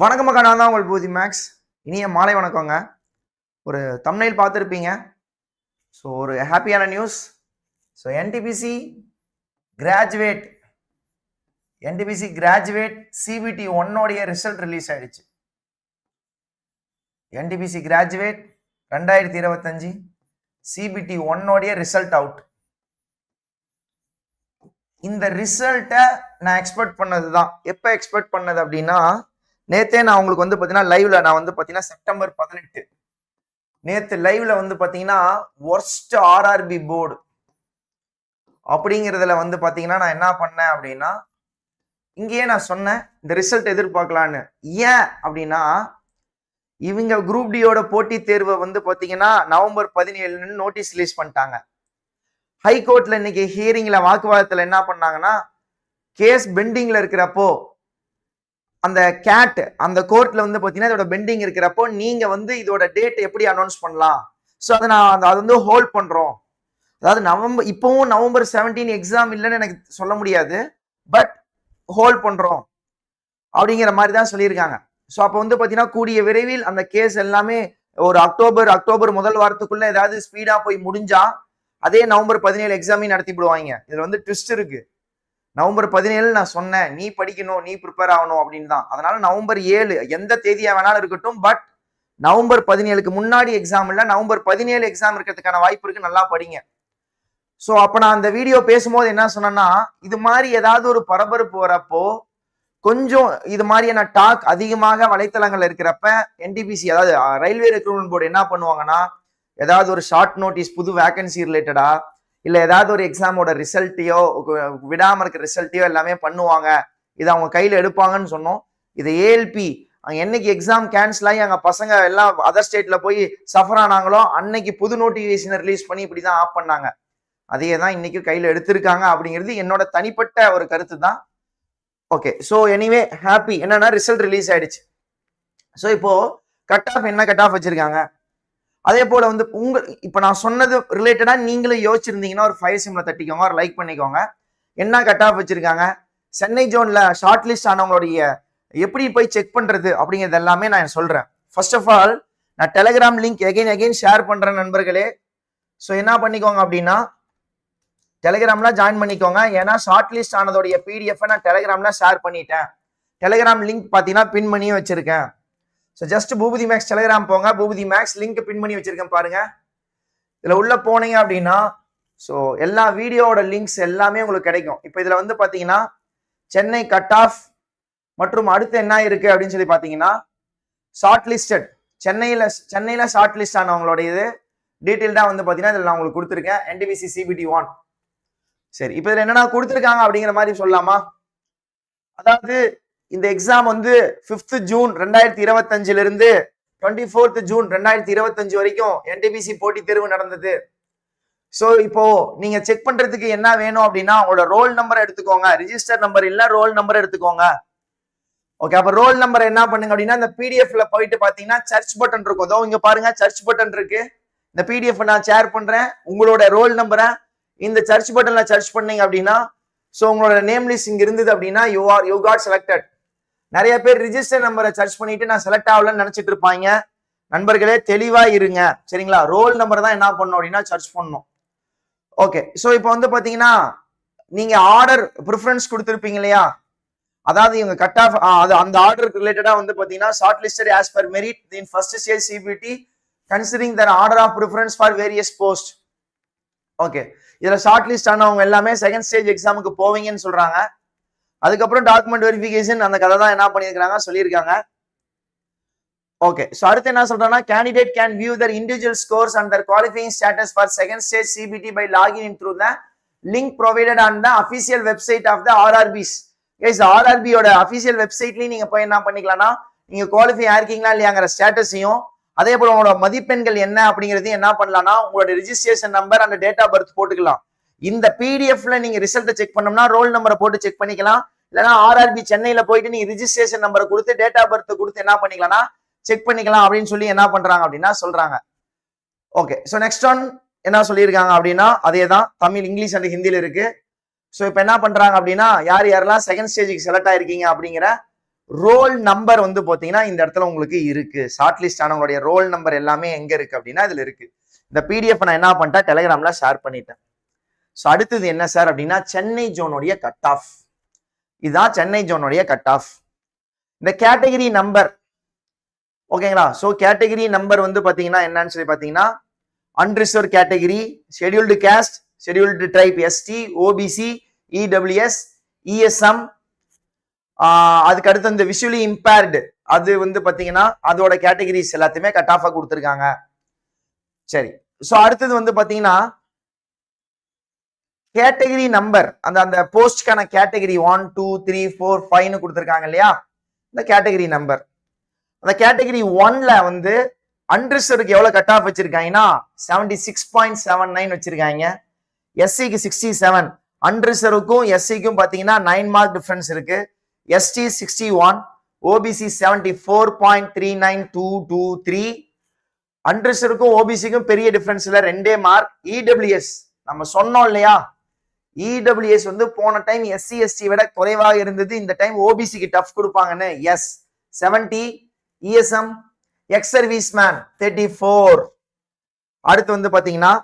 வணக்க மக்கா நான் தான் உங்கள் பூதி மேக்ஸ். இனிய மாலை வணக்கங்க. ஒரு தமிழில் பார்த்துருப்பீங்க. ஸோ ஒரு ஹாப்பியான news so NTPC graduate NTPC graduate CBT ஒன்னோடைய result release ஆயிடுச்சு. என்டிபிசி கிராஜுவேட் ரெண்டாயிரத்தி இருபத்தஞ்சி சிபிடி ஒன்னோடைய ரிசல்ட் அவுட் இந்த ரிசல்ட்டை நான் எக்ஸ்பெக்ட் பண்ணது தான் எப்போ எக்ஸ்பெக்ட் பண்ணது அப்படின்னா நேத்தே நான் உங்களுக்கு வந்து பார்த்தீங்கன்னா லைவ்ல நான் வந்து பார்த்தீங்கன்னா செப்டம்பர் பதினெட்டு. நேத்து லைவ்ல வந்து பார்த்தீங்கன்னா ஒர்ஸ்ட் ஆர்ஆர்பி போர்டு அப்படிங்கிறதுல வந்து பார்த்தீங்கன்னா நான் என்ன பண்ணேன் அப்படின்னா இங்கேயே நான் சொன்னேன் இந்த ரிசல்ட் எதிர்பார்க்கலான்னு. ஏன் அப்படின்னா இவங்க குரூப் டியோட போட்டித் தேர்வை வந்து பார்த்தீங்கன்னா நவம்பர் பதினேழுன்னு நோட்டீஸ் ரிலீஸ் பண்ணிட்டாங்க. ஹைகோர்ட்ல இன்னைக்கு ஹியரிங்ல வாக்குவாதத்தில் என்ன பண்ணாங்கன்னா கேஸ் பெண்டிங்ல இருக்கிறப்போ அந்த கேட் அந்த கோர்ட்ல வந்து பார்த்தீங்கன்னா இதோட பெண்டிங் இருக்கிறப்போ நீங்க வந்து இதோட டேட் எப்படி அனௌன்ஸ் பண்ணலாம்? ஸோ அதை நான் அந்த- அதை வந்து ஹோல்ட் பண்றோம். அதாவது நவம்பர் இப்பவும் நவம்பர் செவன்டீன் எக்ஸாம் இல்லைன்னு எனக்கு சொல்ல முடியாது. பட் ஹோல்ட் பண்றோம். அப்படிங்கிற மாதிரி தான் சொல்லியிருக்காங்க. ஸோ அப்போ வந்து பார்த்தீங்கன்னா கூடிய விரைவில் அந்த கேஸ் எல்லாமே ஒரு அக்டோபர் அக்டோபர் முதல் வாரத்துக்குள்ள ஏதாவது ஸ்பீடா போய் முடிஞ்சா அதே நவம்பர் பதினேழு எக்ஸாமையும் நடத்தி விடுவாங்க இதுல வந்து ட்விஸ்ட் இருக்கு. நவம்பர் பதினேழு நான் சொன்னேன் நீ படிக்கணும் நீ ப்ரிப்பேர் ஆகணும் அப்படின்னு தான். அதனால நவம்பர் ஏழு எந்த தேதியாக வேணாலும் இருக்கட்டும் பட் நவம்பர் பதினேழுக்கு முன்னாடி எக்ஸாம் இல்லை நவம்பர் பதினேழு எக்ஸாம் இருக்கிறதுக்கான வாய்ப்பு இருக்கு நல்லா படிங்க. ஸோ அப்போ நான் அந்த வீடியோ பேசும்போது என்ன சொன்னேன்னா இது மாதிரி ஏதாவது ஒரு பரபரப்பு வரப்போ கொஞ்சம் இது மாதிரியான டாக் அதிகமாக வலைத்தளங்கள் இருக்கிறப்ப என்டிபிசி அதாவது ரயில்வே ரெக்ரூட்மெண்ட் போர்டு என்ன பண்ணுவாங்கன்னா ஏதாவது ஒரு ஷார்ட் நோட்டீஸ் புது வேகன்சி ரிலேட்டடா இல்லை ஏதாவது ஒரு எக்ஸாமோட ரிசல்ட்டையோ விடாமல் இருக்க ரிசல்ட்டையோ எல்லாமே பண்ணுவாங்க. இதை அவங்க கையில் எடுப்பாங்கன்னு சொன்னோம். இது ஏஎல்பி என்னைக்கு எக்ஸாம் கேன்சல் ஆகி அங்கே பசங்க எல்லாம் அதர் ஸ்டேட்ல போய் சஃபர் ஆனாங்களோ அன்னைக்கு புது நோட்டிஃபிகேஷனை ரிலீஸ் பண்ணி இப்படி தான் ஆஃப் பண்ணாங்க. அதையே தான் இன்னைக்கு கையில் எடுத்திருக்காங்க அப்படிங்கிறது என்னோட தனிப்பட்ட ஒரு கருத்து தான். ஓகே ஸோ எனிவே ஹாப்பி என்னன்னா ரிசல்ட் ரிலீஸ் ஆயிடுச்சு. ஸோ இப்போ கட் ஆஃப் என்ன கட் ஆஃப் வச்சிருக்காங்க? அதே போல வந்து உங்க இப்ப நான் சொன்னது ரிலேட்டடா நீங்களும் யோசிச்சிருந்தீங்கன்னா ஒரு ஃபைவ் சிம்ல தட்டிக்கோங்க ஒரு லைக் பண்ணிக்கோங்க. என்ன கட் ஆஃப் வச்சிருக்காங்க? சென்னை ஜோன்ல ஷார்ட் லிஸ்ட் ஆனவங்களுடைய எப்படி போய் செக் பண்றது அப்படிங்கிறது எல்லாமே நான் சொல்றேன். ஃபர்ஸ்ட் ஆஃப் ஆல் நான் Telegram link again again share பண்றேன் நண்பர்களே. ஸோ என்ன பண்ணிக்கோங்க அப்படின்னா டெலிகிராம்ல ஜாயின் பண்ணிக்கோங்க. ஏன்னா ஷார்ட் லிஸ்ட் ஆனதோடைய பிடிஎஃப் நான் டெலிகிராம்ல ஷேர் பண்ணிட்டேன். டெலிகிராம் லிங்க் பார்த்தீங்கன்னா பின் பண்ணியும் வச்சிருக்கேன். So just Boopathi maths Telegram போங்க. பூபதி மேக்ஸ் லிங்க் பின் பண்ணி வச்சிருக்கேன் பாருங்க. இதில் உள்ள போனீங்க அப்படின்னா ஸோ எல்லா வீடியோவோட லிங்க்ஸ் எல்லாமே உங்களுக்கு கிடைக்கும். இப்போ இதில் வந்து பார்த்தீங்கன்னா சென்னை கட் ஆஃப் மற்றும் அடுத்து என்ன இருக்கு அப்படின்னு சொல்லி பார்த்தீங்கன்னா ஷார்ட் லிஸ்டட் சென்னையில் சென்னையில் ஷார்ட் லிஸ்ட் ஆனவங்களோட இது டீட்டெயில்டாக வந்து பார்த்தீங்கன்னா இதில் நான் உங்களுக்கு கொடுத்துருக்கேன். என்டிபிசி சிபிடி ஒன் சரி இப்போ இதில் என்னென்ன கொடுத்துருக்காங்க அப்படிங்கிற மாதிரி சொல்லலாமா? அதாவது இந்த எக்ஸாம் வந்து ஃபிஃப்த் ஜூன் ரெண்டாயிரத்தி இருபத்தஞ்சுல இருந்து டுவெண்ட்டி ஃபோர்த் ஜூன் ரெண்டாயிரத்தி இருபத்தஞ்சு வரைக்கும் என்டிபிசி போட்டித் தேர்வு நடந்தது. ஸோ இப்போ நீங்க செக் பண்றதுக்கு என்ன வேணும் அப்படின்னா உங்களோட ரோல் நம்பர் எடுத்துக்கோங்க. ரிஜிஸ்டர் நம்பர் இல்ல ரோல் நம்பர் எடுத்துக்கோங்க. ஓகே அப்ப ரோல் நம்பர் என்ன பண்ணுங்க அப்படின்னா இந்த பிடிஎஃப்ல போயிட்டு பாத்தீங்கன்னா சர்ச் பட்டன் இருக்கும். அதோ இங்க பாருங்க சர்ச் பட்டன் இருக்கு. இந்த பிடிஎஃப் நான் ஷேர் பண்றேன். உங்களோட ரோல் நம்பரை இந்த சர்ச் பட்டன்ல சர்ச் பண்ணீங்க அப்படின்னா ஸோ உங்களோட நேம் லிஸ்ட் இங்க இருந்தது அப்படின்னா you are you got selected நிறைய பேர் ரிஜிஸ்டர் நம்பரை சர்ச் பண்ணிட்டு நான் செலக்ட் ஆகலன்னு நினைச்சிட்டு இருப்பாங்க. நண்பர்களே தெளிவா இருங்க. சரிங்களா? ரோல் நம்பர் தான் என்ன பண்ணும் அப்படின்னா சர்ச் பண்ணும் ஓகே ஸோ இப்போ வந்து பாத்தீங்கன்னா நீங்க ஆர்டர் ப்ரிஃபரன்ஸ் கொடுத்துருப்பீங்க இல்லையா? அதாவது இவங்க கட் ஆஃப் அது அந்த ஆர்டருக்கு ரிலேட்டடா வந்து பாத்தீங்கன்னா short listed as per merit in first stage CBT considering the order of preference for various post okay இதுல ஷார்ட் லிஸ்ட் ஆனவங்க எல்லாமே செகண்ட் ஸ்டேஜ் எக்ஸாமுக்கு போவீங்கன்னு சொல்றாங்க. அதுக்கப்புறம் டாக்குமெண்ட் வெரிஃபிகேஷன் அந்த கதை தான் என்ன பண்ணியிருக்காங்க சொல்லியிருக்காங்க. ஓகே ஸோ அடுத்து என்ன சொல்றேன்னா candidate can view the individual scores and the qualifying status for second stage CBT by login in through the link provided on the official website of the RRBs guys ஆர்ஆர்பியோட official வெப்சைட்லையும் நீங்க போய் என்ன பண்ணிக்கலாம்னா நீங்க qualify ஆயிருக்கீங்களா இல்லையாங்கிற ஸ்டேட்டஸையும் அதே போல உங்களோட மதிப்பெண்கள் என்ன அப்படிங்கறதையும் என்ன பண்ணலாம்னா உங்களோட ரிஜிஸ்ட்ரேஷன் நம்பர் அந்த டேட் ஆஃப் பர்த் போட்டுக்கலாம். இந்த பிடிஎஃப்ல நீங்க ரிசல்ட்டை செக் பண்ணோம்னா ரோல் நம்பரை போட்டு செக் பண்ணிக்கலாம். இல்லைன்னா ஆர்ஆர்பி சென்னையில போயிட்டு நீங்க ரிஜிஸ்ட்ரேஷன் நம்பரை கொடுத்து டேட் ஆஃப் பர்த் கொடுத்து என்ன பண்ணிக்கலாம்னா செக் பண்ணிக்கலாம் அப்படின்னு சொல்லி என்ன பண்றாங்க அப்படின்னா சொல்றாங்க. ஓகே ஸோ நெக்ஸ்ட் ஒன் என்ன சொல்லியிருக்காங்க அப்படின்னா அதே தான் தமிழ் இங்கிலீஷ் அண்ட் ஹிந்தியில் இருக்கு. ஸோ இப்போ என்ன பண்றாங்க அப்படின்னா யார் யாரெல்லாம் செகண்ட் ஸ்டேஜுக்கு செலக்ட் ஆயிருக்கீங்க அப்படிங்கிற ரோல் நம்பர் வந்து பார்த்தீங்கன்னா இந்த இடத்துல உங்களுக்கு இருக்கு. ஷார்ட் லிஸ்ட் ஆனவங்களுடைய ரோல் நம்பர் எல்லாமே எங்க இருக்கு அப்படின்னா இதுல இருக்கு. இந்த பிடிஎஃப் நான் என்ன பண்ணிட்டேன் டெலிகிராம்ல ஷேர் பண்ணிட்டேன். ஸோ அடுத்தது என்ன சார் அப்படின்னா சென்னை ஜோனுடைய கட் ஆஃப் இதுதான் சென்னை ஜோனுடைய கட் ஆஃப் இந்த கேட்டகரி நம்பர் ஓகேங்களா ஸோ கேட்டகரி நம்பர் வந்து பார்த்தீங்கன்னா என்னன்னு சொல்லி பார்த்தீங்கன்னா unreserved category scheduled caste scheduled tribe ST OBC EWS ESM அதுக்கு அடுத்து இந்த விஷுவலி இம்பேர்டு அது வந்து பார்த்தீங்கன்னா அதோட கேட்டகரிஸ் எல்லாத்தையுமே கட் ஆஃபாக கொடுத்துருக்காங்க. சரி. ஸோ அடுத்தது வந்து பார்த்தீங்கன்னா கேட்டகரி நம்பர் அந்த அந்த போஸ்ட்க்கான category one two three four ஃபைவ்னு கொடுத்துருக்காங்க இல்லையா? இந்த கேட்டகரி நம்பர். அந்த கேட்டகரி ஒன்ல வந்து அன்ரிசர்வ்க்கு எவ்வளோ cut off வச்சிருக்காங்கன்னா seventy six point seven nine வச்சிருக்காங்க எஸ்சிக்கு சிக்ஸ்டி செவன் அன்ரிசர்வுக்கும் எஸ்சிக்கும் பார்த்தீங்கன்னா நைன் மார்க் டிஃப்ரென்ஸ் இருக்கு. ST sixty one OBC seventy four point three nine two two three அன்ரிசர்வுக்கும் ஓபிசிக்கும் பெரிய டிஃப்ரென்ஸ் இல்லை ரெண்டே மார்க் இடபிள்யூஎஸ் நம்ம சொன்னோம் இல்லையா? இடபிள்யூஎஸ் வந்து போன டைம் எஸ்சி எஸ்டி விட குறைவாக இருந்தது. இந்த டைம் ஓபிசிக்கு டஃப் கொடுப்பாங்கன்னு. Yes seventy ESM ex service man thirty four அடுத்து வந்து பாத்தீங்கன்னா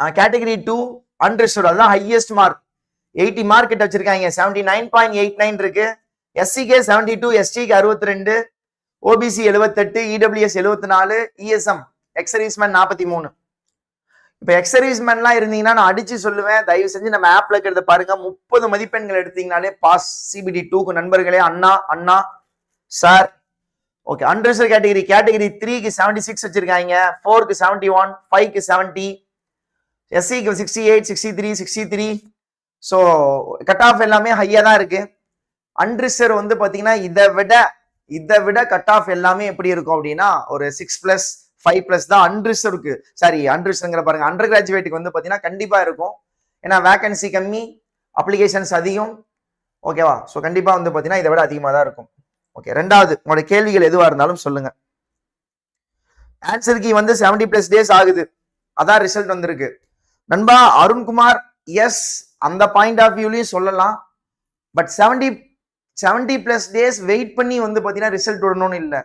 கேட்டகரி டூ அன்ரிசர்வ் அதுதான் ஹையஸ்ட் மார்க் எயிட்டி மார்க் கிட்ட வச்சிருக்காங்க. Seventy nine point eight nine இருக்கு எஸ்சிகே செவன்டி டூ எஸ்டிக்கு அறுபத்தி ரெண்டு ஓபிசி எழுபத்தெட்டு இடபிள்யூஎஸ் எழுபத்தி நாலு இஎஸ்எம் எக்ஸ் சர்வீஸ்மேன் நாற்பத்தி மூணு. இப்போ எக்ஸர்வீஸ்மேன்லாம் இருந்தீங்கன்னா நான் அடிச்சு சொல்லுவேன். தயவு செஞ்சு நம்ம ஆப்ல இருக்கிறத பாருங்க. முப்பது மதிப்பெண்கள் எடுத்தீங்கனாலே பாஸ் சிபிடி டூக்கு நண்பர்களே அண்ணா அண்ணா sir okay unreserved category category த்ரீக்கு செவன்டி சிக்ஸ் வச்சிருக்காங்க. ஃபோருக்கு செவன்டி ஒன் ஃபைவ்க்கு செவன்டி எஸ்சிக்கு sixty eight sixty three sixty three so cut off எல்லாமே ஹையாக தான் இருக்கு. அன்ரிசர்வ் வந்து பார்த்தீங்கன்னா இதை விட இதை விட கட் ஆஃப் எல்லாமே எப்படி இருக்கும் அப்படின்னா ஒரு சிக்ஸ் பிளஸ் ஃபைவ் ப்ளஸ் தான் அன்ரிசர்வ்க்கு சாரி அன்ரிசர்வ்ங்கிற பாருங்க. அண்டர் கிராஜுவேட்டுக்கு வந்து பார்த்தீங்கன்னா கண்டிப்பாக இருக்கும். ஏன்னா வேகன்சி கம்மி அப்ளிகேஷன்ஸ் அதிகம். ஓகேவா ஸோ கண்டிப்பாக வந்து பார்த்தீங்கன்னா இதை விட அதிகமாக தான் இருக்கும். ஓகே ரெண்டாவது உங்களோட கேள்விகள் எதுவாக இருந்தாலும் சொல்லுங்க. ஆன்சர் கீ வந்து செவன்டி பிளஸ் டேஸ் ஆகுது. அதான் ரிசல்ட் வந்திருக்கு. நண்பா அருண்குமார் எஸ் அந்த பாயிண்ட் ஆஃப் வியூலையும் சொல்லலாம். But seventy seventy plus days wait பண்ணி வந்து பார்த்தீங்கன்னா ரிசல்ட் விடணும்னு இல்லை.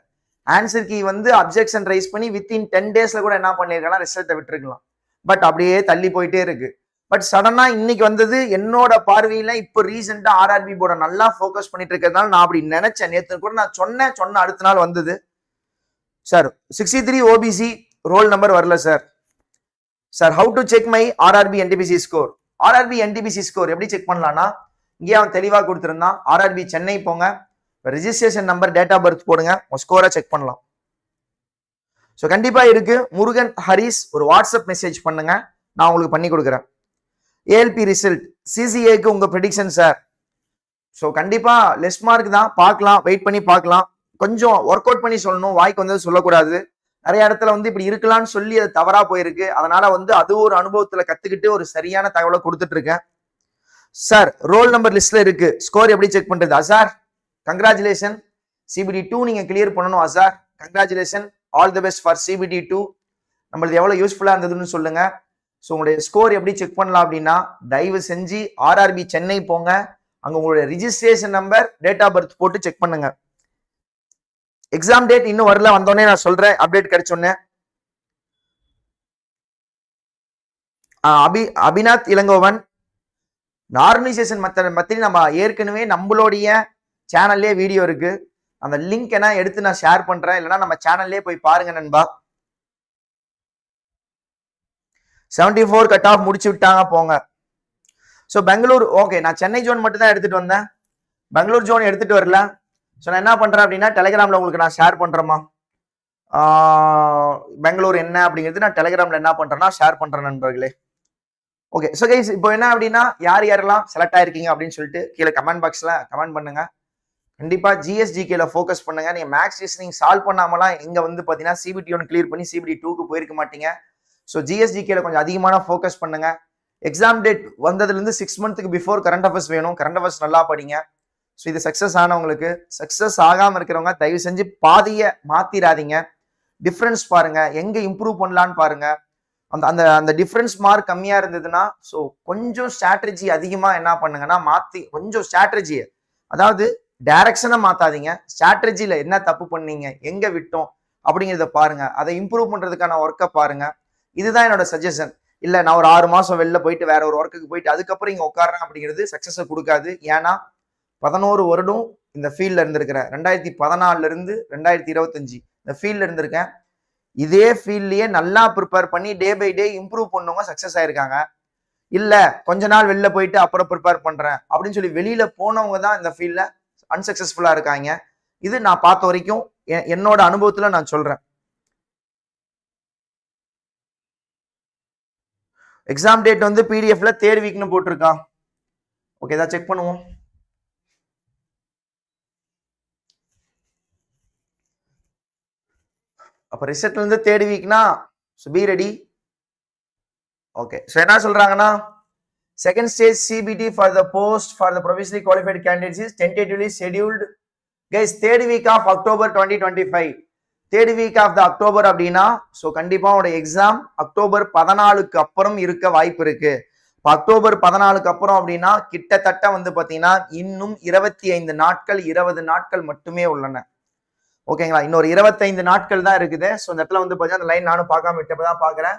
ஆன்சர் கீ வந்து அப்ஜெக்ஷன் ரைஸ் பண்ணி வித்தின் டென் டேஸ்ல கூட என்ன பண்ணியிருக்கலாம் ரிசல்ட்டை விட்டுருக்கலாம். பட் அப்படியே தள்ளி போயிட்டே இருக்கு. பட் சடனா இன்னைக்கு வந்தது என்னோட பார்வையில இப்போ ரீசெண்டா ஆர்ஆர்பி போர்டை நல்லா ஃபோக்கஸ் பண்ணிட்டு இருக்கிறதுனால நான் அப்படி நினைச்சேன். நேற்று கூட நான் சொன்னேன். சொன்ன அடுத்த நாள் வந்தது. Sir sixty three OBC roll number வரல sir sir how to check my RRB NTPC score RRB NTPC score எப்படி செக் பண்ணலாம்னா இங்கே அவன் தெளிவாக கொடுத்துருந்தான். ஆர்ஆர்பி சென்னை போங்க. Registration number date of birth போடுங்க. உங்கள் ஸ்கோரை செக் பண்ணலாம். ஸோ கண்டிப்பாக இருக்கு. முருகன் ஹரிஸ் ஒரு வாட்ஸ்அப் மெசேஜ் பண்ணுங்க. நான் உங்களுக்கு பண்ணி கொடுக்குறேன். ஏஎல்பி ரிசல்ட் சிசிஏக்கு உங்கள் ப்ரெடிக்ஷன் சார் ஸோ கண்டிப்பாக லெஸ் மார்க் தான். பார்க்கலாம். வெயிட் பண்ணி பார்க்கலாம். கொஞ்சம் ஒர்க் அவுட் பண்ணி சொல்லணும். வாய்க்கு வந்தது சொல்லக்கூடாது. நிறைய இடத்துல வந்து இப்படி இருக்கலாம்னு சொல்லி அது தவறா போயிருக்கு. அதனால வந்து அது ஒரு அனுபவத்துல கத்துக்கிட்டு ஒரு சரியான தகவலை கொடுத்துட்டு இருக்கேன். சார் ரோல் நம்பர் லிஸ்ட்ல இருக்கு. ஸ்கோர் எப்படி செக் பண்றதா? சார் கங்க்ராச்சுலேஷன் சிபிடி டூ நீங்கள் கிளியர் பண்ணணும் Azhar congratulation all the best for CBT two நம்மளது எவ்வளோ யூஸ்ஃபுல்லாக இருந்ததுன்னு சொல்லுங்க. ஸோ உங்களுடைய ஸ்கோர் எப்படி செக் பண்ணலாம் அப்படின்னா தயவு செஞ்சு ஆர்ஆர்பி சென்னை போங்க. அங்கே உங்களுடைய registration number date of birth போட்டு செக் பண்ணுங்க. எக்ஸாம் டேட் இன்னும் வரல வந்தோடனே நான் சொல்றேன். அப்டேட் கிடைச்சோன்னே அபி அபிநாத் இளங்கோவன். நார்மலைசேஷன் மத்த பற்றி நம்ம ஏற்கனவே நம்மளுடைய சேனல்லே வீடியோ இருக்கு. அந்த லிங்க் என்ன எடுத்து நான் ஷேர் பண்றேன். இல்லைன்னா நம்ம சேனல்லே போய் பாருங்க நண்பா. செவன்டி ஃபோர் கட் ஆஃப் முடிச்சு விட்டாங்க போங்க. ஸோ பெங்களூர் ஓகே நான் சென்னை ஜோன் மட்டும் தான் எடுத்துட்டு வந்தேன். பெங்களூர் ஜோன் எடுத்துட்டு வரல. ஸோ நான் என்ன பண்றேன் அப்படின்னா டெலிகிராம்ல உங்களுக்கு நான் ஷேர் பண்றேம்மா. பெங்களூர் என்ன அப்படிங்கிறது நான் டெலிகிராம்ல என்ன பண்றேன்னா ஷேர் பண்றேன் நண்பர்களே. ஓகே ஸோ கைஸ் இப்போ என்ன அப்படின்னா யார் யாரெல்லாம் செலக்ட் ஆயிருக்கீங்க அப்படின்னு சொல்லிட்டு கீழே கமெண்ட் பாக்ஸ்ல கமெண்ட் பண்ணுங்க. கண்டிப்பாக ஜிஎஸ்டிகேல ஃபோக்கஸ் பண்ணுங்க. நீங்கள் மேக்ஸ் ரீசனிங் சால்வ் பண்ணாமலாம் இங்கே வந்து பார்த்தீங்கன்னா சிபிடி ஒன் கிளியர் பண்ணி சிபிடி டூக்கு போயிருக்க மாட்டீங்க. ஸோ ஜிஎஸ்டிகேல கொஞ்சம் அதிகமான ஃபோக்கஸ் பண்ணுங்க. எக்ஸாம் டேட் வந்ததுலேருந்து சிக்ஸ் மந்த்துக்கு பிஃபோர் கரண்ட் அஃபேர்ஸ் வேணும். கரண்ட் அஃபேர்ஸ் நல்லா படிங்க. ஸோ இது சக்ஸஸ் ஆனவங்களுக்கு சக்ஸஸ் ஆகாமல் இருக்கிறவங்க தயவு செஞ்சு பாதியை மாத்திராதீங்க. டிஃப்ரென்ஸ் பாருங்க. எங்கே இம்ப்ரூவ் பண்ணலான்னு பாருங்க. அந்த அந்த அந்த டிஃப்ரென்ஸ் மார்க் கம்மியாக இருந்ததுன்னா ஸோ கொஞ்சம் ஸ்ட்ராட்டஜி அதிகமாக என்ன பண்ணுங்கன்னா மாற்றி கொஞ்சம் ஸ்ட்ராட்டஜியை அதாவது டைரக்ஷனை மாற்றாதீங்க ஸ்ட்ராட்டஜியில் என்ன தப்பு பண்ணீங்க எங்கே விட்டோம் அப்படிங்கிறத பாருங்கள் அதை இம்ப்ரூவ் பண்ணுறதுக்கான ஒர்க்கை பாருங்கள் இதுதான் என்னோட சஜஷன் இல்லை நான் ஒரு ஆறு மாதம் வெளில போயிட்டு வேற ஒரு ஒர்க்குக்கு போயிட்டு அதுக்கப்புறம் இங்கே உட்காடுறேன் அப்படிங்கிறது சக்ஸஸை கொடுக்காது. ஏன்னா பதினோரு வருடம் இந்த ஃபீல்டில் இருந்திருக்கிறேன் ரெண்டாயிரத்தி பதினாலிருந்து ரெண்டாயிரத்தி இருபத்தஞ்சி இந்த ஃபீல்டில் இருந்திருக்கேன். இதே ஃபீல்ட்லேயே நல்லா ப்ரிப்பேர் பண்ணி டே பை டே இம்ப்ரூவ் பண்ணவங்க சக்ஸஸ் ஆயிருக்காங்க. இல்லை கொஞ்ச நாள் வெளில போயிட்டு அப்புறம் ப்ரிப்பேர் பண்ணுறேன் அப்படின்னு சொல்லி வெளியில் போனவங்க தான் இந்த ஃபீல்டில் அன்சக்சஸ்ஃபுல்லாக இருக்காங்க. இது நான் பார்த்த வரைக்கும் என்னோட அனுபவத்துல நான் சொல்றேன். எக்ஸாம் டேட் வந்து பிடிஎஃப்ல தேர்ட் வீக்னு போட்டிருக்கான் ஓகே இதை செக் பண்ணுவோம். அப்போ ரிசல்ட்லேருந்து third வீக்னா so be ready okay so என்ன சொல்றாங்கன்னா second stage CBT for the post for the provisionally qualified candidates is tentatively scheduled. Guys third week of October twenty twenty five third week of the October அப்படின்னா so கண்டிப்பாக உங்களோட exam October பதினாலுக்கு அப்புறம் இருக்க வாய்ப்பு இருக்கு. இப்போ அக்டோபர் பதினாலுக்கு அப்புறம் அப்படின்னா கிட்டத்தட்ட வந்து பார்த்தீங்கன்னா இன்னும் இருபத்தி ஐந்து நாட்கள் இருபது நாட்கள் மட்டுமே உள்ளன. ஓகேங்களா? இன்னொரு இருபத்தைந்து நாட்கள் தான் இருக்குது. ஸோ இந்த இடத்துல வந்து பார்த்தீங்கன்னா அந்த லைன் நானும் பார்க்காம விட்டப்ப தான் பார்க்குறேன்.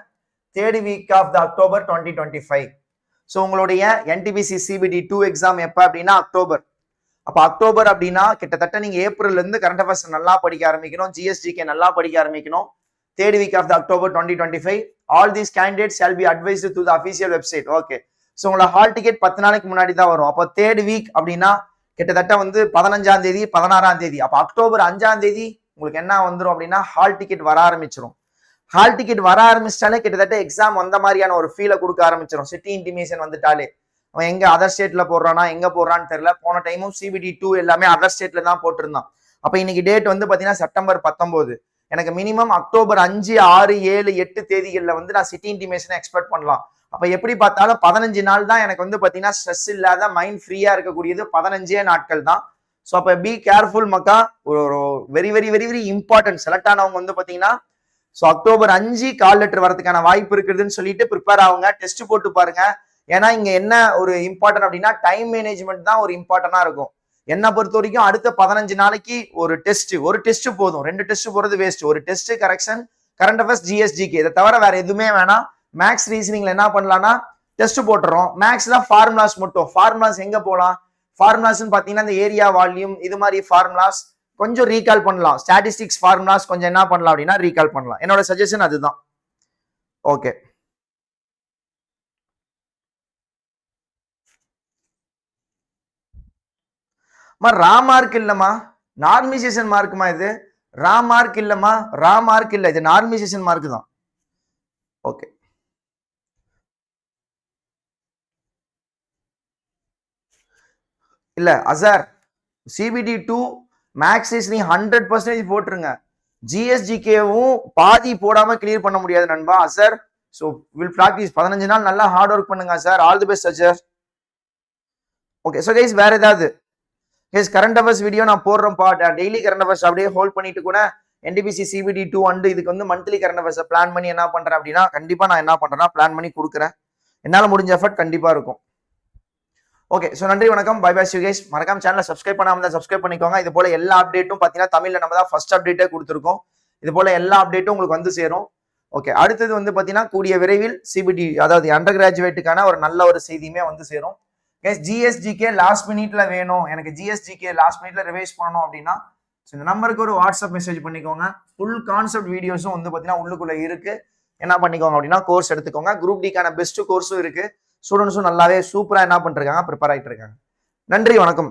Third week of the October twenty twenty five so உங்களுடைய என்டிபிசி சிபிடி டூ எக்ஸாம் எப்போ அப்படின்னா அக்டோபர் அப்போ அக்டோபர் அப்படின்னா கிட்டத்தட்ட நீங்கள் ஏப்ரல்லேருந்து கரண்ட் அஃபேர்ஸ் நல்லா படிக்க ஆரம்பிக்கணும். ஜிஎஸ்டிகே நல்லா படிக்க ஆரம்பிக்கணும். Third week of the October twenty twenty five all these candidates shall be advised to the official website okay so உங்களோட ஹால் டிக்கெட் பத்து நாளைக்கு முன்னாடி தான் வரும். அப்போ தேர்ட் வீக் அப்படின்னா கிட்டத்தட்ட வந்து பதினஞ்சாம் தேதி பதினாறாம் தேதி. அப்போ அக்டோபர் அஞ்சாம் தேதி உங்களுக்கு என்ன வந்துடும் அப்படின்னா ஹால் டிக்கெட் வர ஆரம்பிச்சிடும் ஹால் டிக்கெட் வர ஆரம்பிச்சிட்டாலே கிட்டத்தட்ட எக்ஸாம் வந்த மாதிரியான ஒரு ஃபீலை கொடுக்க ஆரம்பிச்சிடும் சிட்டி இன்டிமேஷன் வந்துட்டாலே. அவன் எங்க அதர் ஸ்டேட்ல போடுறானா எங்க போடுறான்னு தெரியல. போன டைமும் சிபிடி டூ எல்லாமே அதர் ஸ்டேட்ல தான் போட்டிருந்தான். அப்ப இன்னைக்கு டேட் வந்து பாத்தீங்கன்னா செப்டம்பர் பத்தொன்பது. எனக்கு மினிமம் அக்டோபர் அஞ்சு ஆறு ஏழு எட்டு தேதிகளில் வந்து நான் சிட்டி இன்டிமேஷனை எக்ஸ்பெக்ட் பண்ணலாம். அப்போ எப்படி பார்த்தாலும் பதினஞ்சு நாள் தான் எனக்கு வந்து பார்த்தீங்கன்னா ஸ்ட்ரெஸ் இல்லாத மைண்ட் ஃப்ரீயாக இருக்கக்கூடியது பதினஞ்சே நாட்கள் தான். ஸோ அப்போ பி கேர்ஃபுல் மக்கா. ஒரு very very very very important select ஆனவங்க வந்து பார்த்தீங்கன்னா ஸோ அக்டோபர் அஞ்சு கால் லெட்டர் வரதுக்கான வாய்ப்பு இருக்குதுன்னு சொல்லிட்டு ப்ரிப்பேர் ஆகுங்க. டெஸ்ட் போட்டு பாருங்க. ஏன்னா இங்க என்ன ஒரு இம்பார்ட்டன்ட் அப்படின்னா டைம் மேனேஜ்மெண்ட் தான் ஒரு இம்பார்ட்டண்டா இருக்கும். என்னை பொறுத்த வரைக்கும் அடுத்த பதினஞ்சு நாளைக்கு ஒரு டெஸ்ட் ஒரு டெஸ்ட் போதும். ரெண்டு டெஸ்ட் போறது வேஸ்ட் ஒரு டெஸ்ட் கரெக்ஷன் கரண்ட் அஃபேர்ஸ் ஜிஎஸ்டிக்கு இதை தவிர வேற எதுவுமே வேணாம். மேக்ஸ் ரீசனிங்ல என்ன பண்ணலாம்னா டெஸ்ட் போட்டுறோம். மேக்ஸ்ல ஃபார்முலாஸ் மட்டும். ஃபார்முலாஸ் எங்க போகலாம்? ஃபார்முலாஸ்னு பாத்தீங்கன்னா இந்த ஏரியா வால்யூம் இது மாதிரி ஃபார்முலாஸ் கொஞ்சம் ரீகால் பண்ணலாம். ஸ்டாட்டிஸ்டிக்ஸ் ஃபார்முலாஸ் கொஞ்சம் என்ன பண்ணலாம் அப்படின்னா ரீகால் பண்ணலாம். என்னோட சஜஷன் அதுதான். ஓகே அம்மா ரா மார்க் இல்லைம்மா. நார்மலைசேஷன் மார்க்குமா இது? ரா மார்க் இல்லைம்மா. ரா மார்க் இல்லை. இது நார்மலைசேஷன் மார்க் தான். ஓகே இல்லை அசார் சிபிடி டூ மேக்ஸிஸ் நீ ஹண்ட்ரட் பர்சன்டேஜ் போட்டுருங்க. ஜிஎஸ்ஜிகேவும் பாதி போடாம கிளியர் பண்ண முடியாது நண்பா சார் ஸோ வில் ப்ராக்டிஸ் பதினஞ்சு நாள் நல்லா ஹார்ட் ஒர்க் பண்ணுங்க sir all the best sir okay so guys வேற ஏதாவது? கைஸ் கரண்ட் அஃபேர்ஸ் வீடியோ நான் போடுறேன்ப்பா. டெய்லி கரண்ட் அஃபேர்ஸ் அப்படியே ஹோல்ட் பண்ணிட்டு கூட என்டிபிசி சிபிடி டூ அண்டு இதுக்கு வந்து மந்த்லி கரண்ட் அஃபேர்ஸை பிளான் பண்ணி என்ன பண்றேன் அப்படின்னா கண்டிப்பா நான் என்ன பண்றேன்னா பிளான் பண்ணி கொடுக்குறேன். என்னால் முடிஞ்ச எஃபர்ட் கண்டிப்பா இருக்கும். ஓகே ஸோ நன்றி வணக்கம். பை பை கைஸ் மறக்காம சேனலை சப்ஸ்கிரைப் பண்ணாமல் தான் சப்ஸ்கிரைப் பண்ணிக்கோங்க. இது போல எல்லா அப்டேட்டும் பார்த்தீங்கன்னா தமிழில் நம்ம தான் ஃபர்ஸ்ட் அப்டேட்டே கொடுத்துருக்கோம். இது போல எல்லா அப்டேட்டும் உங்களுக்கு வந்து சேரும். ஓகே அடுத்தது வந்து பார்த்தீங்கன்னா கூடிய விரைவில் சிபிடி அதாவது அண்டர் கிராஜுவேட்டுக்கான ஒரு நல்ல ஒரு செய்தியுமே வந்து சேரும். கேஸ் ஜிஎஸ்டிகே லாஸ்ட் மினிட்ல வேணும். எனக்கு ஜிஎஸ்டிகே லாஸ்ட் மினிட்ல ரிவைஸ் பண்ணணும் அப்படின்னா ஸோ இந்த நம்பருக்கு ஒரு வாட்ஸ்அப் மெசேஜ் பண்ணிக்கோங்க. ஃபுல் கான்செப்ட் வீடியோஸும் வந்து பார்த்தீங்கன்னா உள்ளுக்குள்ள இருக்கு. என்ன பண்ணிக்கோங்க அப்படின்னா கோர்ஸ் எடுத்துக்கோங்க. குரூப் டிக்கான பெஸ்ட் கோர்ஸும் இருக்கு. ஸ்டூடெண்ட்ஸும் நல்லாவே சூப்பரா என்ன பண்ணிருக்காங்க ப்ரிப்பேர் ஆயிட்டு இருக்காங்க. நன்றி வணக்கம்.